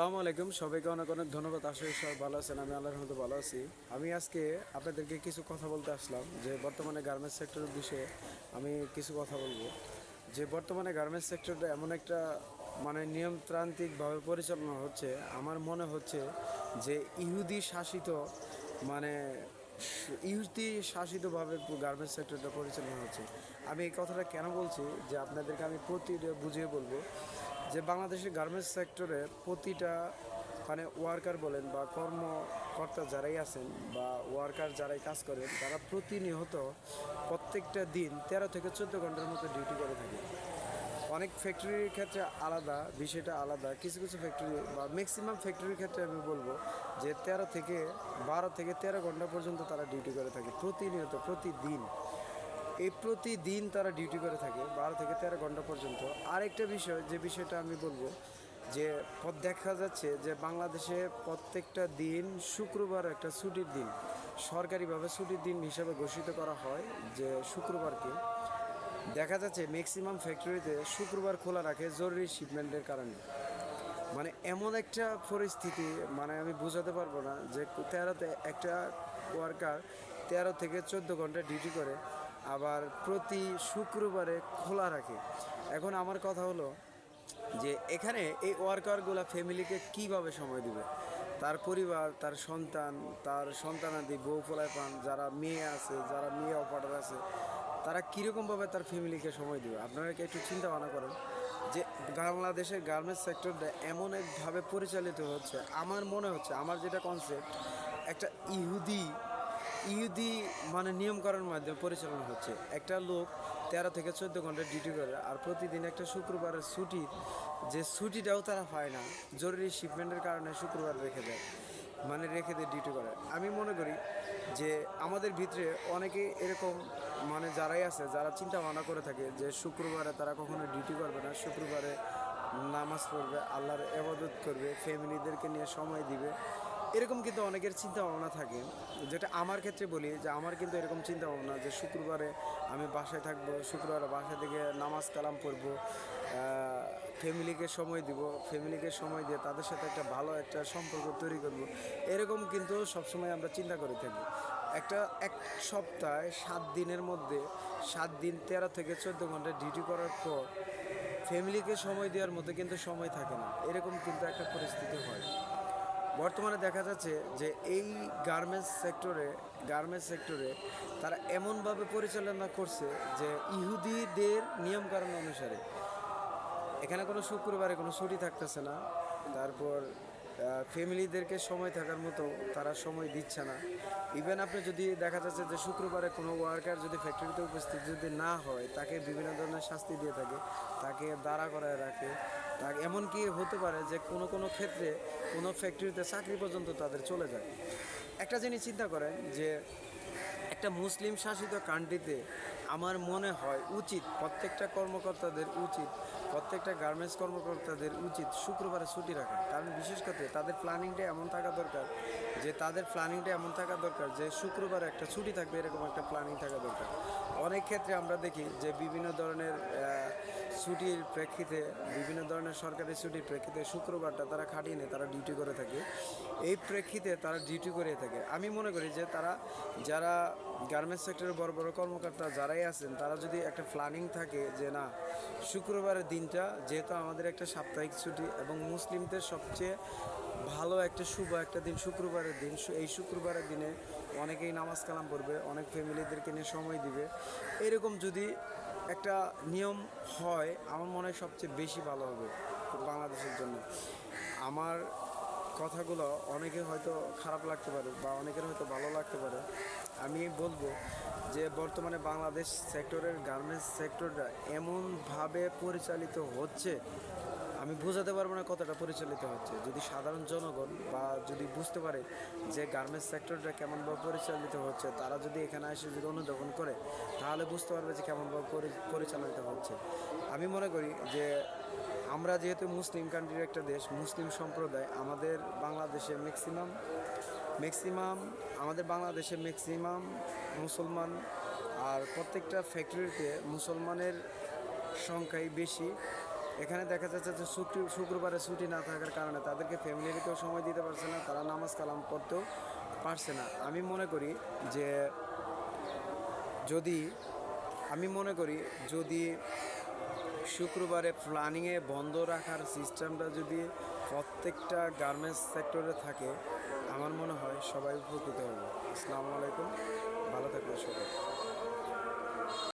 আসসালামু আলাইকুম। সবাইকে অনেক অনেক ধন্যবাদ। আসলে সব ভালো আছেন, আমি আল্লাহর মতো ভালো আছি। আমি আজকে আপনাদেরকে কিছু কথা বলতে আসলাম যে বর্তমানে গার্মেন্টস সেক্টরের বিষয়ে আমি কিছু কথা বলব। যে বর্তমানে গার্মেন্টস সেক্টরটা এমন একটা মানে নিয়মতান্ত্রিকভাবে পরিচালনা হচ্ছে, আমার মনে হচ্ছে যে ইহুদি শাসিত মানে ইহুদি শাসিতভাবে গার্মেন্টস সেক্টরটা পরিচালনা হচ্ছে। আমি এই কথাটা কেন বলছি? যে আপনাদেরকে আমি প্রতি বুঝিয়ে বলব। যে বাংলাদেশের গার্মেন্টস সেক্টরে প্রতিটা মানে ওয়ার্কার বলেন বা কর্মকর্তা যারাই আছেন বা ওয়ার্কার যারাই কাজ করেন, তারা প্রতিনিয়ত প্রত্যেকটা দিন তেরো থেকে চোদ্দ ঘণ্টার মতো ডিউটি করে থাকে। অনেক ফ্যাক্টরির ক্ষেত্রে আলাদা, বিষয়টা আলাদা। কিছু কিছু ফ্যাক্টরি বা ম্যাক্সিমাম ফ্যাক্টরির ক্ষেত্রে আমি বলব যে তেরো থেকে বারো থেকে তেরো ঘণ্টা পর্যন্ত তারা ডিউটি করে থাকে প্রতিনিয়ত, প্রতিদিন। এই প্রতিদিন তারা ডিউটি করে থাকে, বারো থেকে তেরো ঘণ্টা পর্যন্ত। আরেকটা বিষয়, যে বিষয়টা আমি বলব, যে পথ দেখা যাচ্ছে যে বাংলাদেশে প্রত্যেকটা দিন, শুক্রবার একটা ছুটির দিন, সরকারিভাবে ছুটির দিন হিসাবে ঘোষিত করা হয় যে শুক্রবারকে। দেখা যাচ্ছে ম্যাক্সিমাম ফ্যাক্টরিতে শুক্রবার খোলা রাখে জরুরি শিপমেন্টের কারণে। মানে এমন একটা পরিস্থিতি মানে আমি বোঝাতে পারব না যে তেরোতে একটা ওয়ার্কার তেরো থেকে চোদ্দ ঘণ্টা ডিউটি করে আবার প্রতি শুক্রবারে খোলা রাখে। এখন আমার কথা হলো যে, এখানে এই ওয়ার্কারগুলো ফ্যামিলিকে কীভাবে সময় দিবে? তার পরিবার, তার সন্তান, তার সন্তানাদি, বউ ফলায় পান যারা মেয়ে আছে, যারা মেয়ে অপারেটার আছে, তারা কীরকমভাবে তার ফ্যামিলিকে সময় দেবে? আপনারা কি একটু চিন্তা ভাবনা করেন যে বাংলাদেশের গার্মেন্টস সেক্টরটা এমন একভাবে পরিচালিত হচ্ছে, আমার মনে হচ্ছে, আমার যেটা কনসেপ্ট একটা ইহুদি ইহুদি মানে নিয়মকরণের মাধ্যমে পরিচালনা হচ্ছে। একটা লোক তেরো থেকে চোদ্দ ঘণ্টা ডিউটি করে আর প্রতিদিন একটা শুক্রবারের ছুটি, যে ছুটিটাও তারা পায় না, জরুরি শিপমেন্টের কারণে শুক্রবার রেখে দেয় মানে রেখে দিয়ে ডিউটি করে। আমি মনে করি যে আমাদের ভিতরে অনেকে এরকম মানে যারাই আছে, যারা চিন্তা ভাবনা করে থাকে যে শুক্রবারে তারা কখনো ডিউটি করবে না, শুক্রবারে নামাজ পড়বে, আল্লাহর এবাদত করবে ফ্যামিলিদেরকে নিয়ে সময় দিবে। এরকম কিন্তু অনেকের চিন্তা ভাবনা থাকে। যেটা আমার ক্ষেত্রে বলি, যে আমার কিন্তু এরকম চিন্তা ভাবনা যে শুক্রবারে আমি বাসায় থাকব, শুক্রবারে বাসা থেকে নামাজ কালাম পড়ব ফ্যামিলিকে সময় দিব ফ্যামিলিকে সময় দিয়ে তাদের সাথে একটা ভালো একটা সম্পর্ক তৈরি করব, এরকম কিন্তু সবসময় আমরা চিন্তা করে থাকি। একটা এক সপ্তাহে সাত দিনের মধ্যে, সাত দিন তেরো থেকে চোদ্দ ঘণ্টা ডিউটি করার পর ফ্যামিলিকে সময় দেওয়ার মতো কিন্তু সময় থাকে না। এরকম কিন্তু একটা পরিস্থিতি হয়। বর্তমানে দেখা যাচ্ছে যে এই গার্মেন্টস সেক্টরে গার্মেন্টস সেক্টরে তারা এমনভাবে পরিচালনা করছে যে ইহুদিদের নিয়মকানুন অনুসারে। এখানে কোনো শুক্রবারে কোনো ছুটি থাকতেছে না। তারপর ফ্যামিলিদেরকে সময় থাকার মতো তারা সময় দিচ্ছে না। ইভেন আপনি যদি দেখা যাচ্ছে যে শুক্রবারে কোনো ওয়ার্কার যদি ফ্যাক্টরিতে উপস্থিত যদি না হয়, তাকে বিভিন্ন ধরনের শাস্তি দিয়ে থাকে, তাকে দাঁড়া করায় রাখে, তাকে এমনকি হতে পারে যে কোনো কোনো ক্ষেত্রে কোনো ফ্যাক্টরিতে চাকরি পর্যন্ত তাদের চলে যায়। একটা জিনিস চিন্তা করেন যে একটা মুসলিম শাসিত কান্ট্রিতে আমার মনে হয় উচিত, প্রত্যেকটা কর্মকর্তাদের উচিত, প্রত্যেকটা গার্মেন্টস কর্মকর্তাদের উচিত শুক্রবারে ছুটি রাখা। কারণ বিশেষ করে তাদের প্ল্যানিংটা এমন থাকা দরকার, যে তাদের প্ল্যানিংটা এমন থাকা দরকার, যে শুক্রবারে একটা ছুটি থাকবে এরকম একটা প্ল্যানিং থাকা দরকার। অনেক ক্ষেত্রে আমরা দেখি যে বিভিন্ন ধরনের ছুটির প্রেক্ষিতে, বিভিন্ন ধরনের সরকারি ছুটির প্রেক্ষিতে শুক্রবারটা তারা খাটিয়ে নেয়, তারা ডিউটি করে থাকে। এই প্রেক্ষিতে তারা ডিউটি করে থাকে। আমি মনে করি যে তারা, যারা গার্মেন্টস সেক্টরের বড় বড় কর্মকর্তা যারাই আছেন, তারা যদি একটা প্ল্যানিং থাকে যে না, শুক্রবারের দিনটা যেহেতু আমাদের একটা সাপ্তাহিক ছুটি এবং মুসলিমদের সবচেয়ে ভালো একটা শুভ একটা দিন শুক্রবারের দিন এই শুক্রবারের দিনে অনেকেই নামাজ কালাম পড়বে, অনেক ফ্যামিলিদেরকে নিয়ে সময় দিবে। এরকম যদি একটা নিয়ম হয়, আমার মনে হয় সবচেয়ে বেশি ভালো হবে বাংলাদেশের জন্য। আমার কথাগুলো অনেকে হয়তো খারাপ লাগতে পারে বা অনেকের হয়তো ভালো লাগতে পারে। আমি বলব যে বর্তমানে বাংলাদেশ সেক্টরের গার্মেন্টস সেক্টরটা এমনভাবে পরিচালিত হচ্ছে, আমি বোঝাতে পারব না কতটা পরিচালিত হচ্ছে। যদি সাধারণ জনগণ বা যদি বুঝতে পারে যে গার্মেন্টস সেক্টরটা কেমনভাবে পরিচালিত হচ্ছে, তারা যদি এখানে এসে যদি অনুধাবন করে, তাহলে বুঝতে পারবে যে কেমনভাবে পরিচালিত হচ্ছে। আমি মনে করি যে আমরা যেহেতু মুসলিম কান্ট্রির একটা দেশ, মুসলিম সম্প্রদায়, আমাদের বাংলাদেশে ম্যাক্সিমাম ম্যাক্সিমাম আমাদের বাংলাদেশে ম্যাক্সিমাম মুসলমান আর প্রত্যেকটা ফ্যাক্টরিতে মুসলমানের সংখ্যাই বেশি। এখানে দেখা যাচ্ছে যে শুক্র, শুক্রবারে ছুটি না থাকার কারণে তাদেরকে ফ্যামিলিকেও সময় দিতে পারছে না, তারা নামাজ কালাম পড়তেও পারছে না। আমি মনে করি যে যদি, আমি মনে করি যদি শুক্রবারে প্ল্যানিংয়ে বন্ধ রাখার সিস্টেমটা যদি প্রত্যেকটা গার্মেন্টস সেক্টরে থাকে, আমার মনে হয় সবাই উপকৃত হবে। আসসালামু আলাইকুম, ভালো থাকবে সবাই।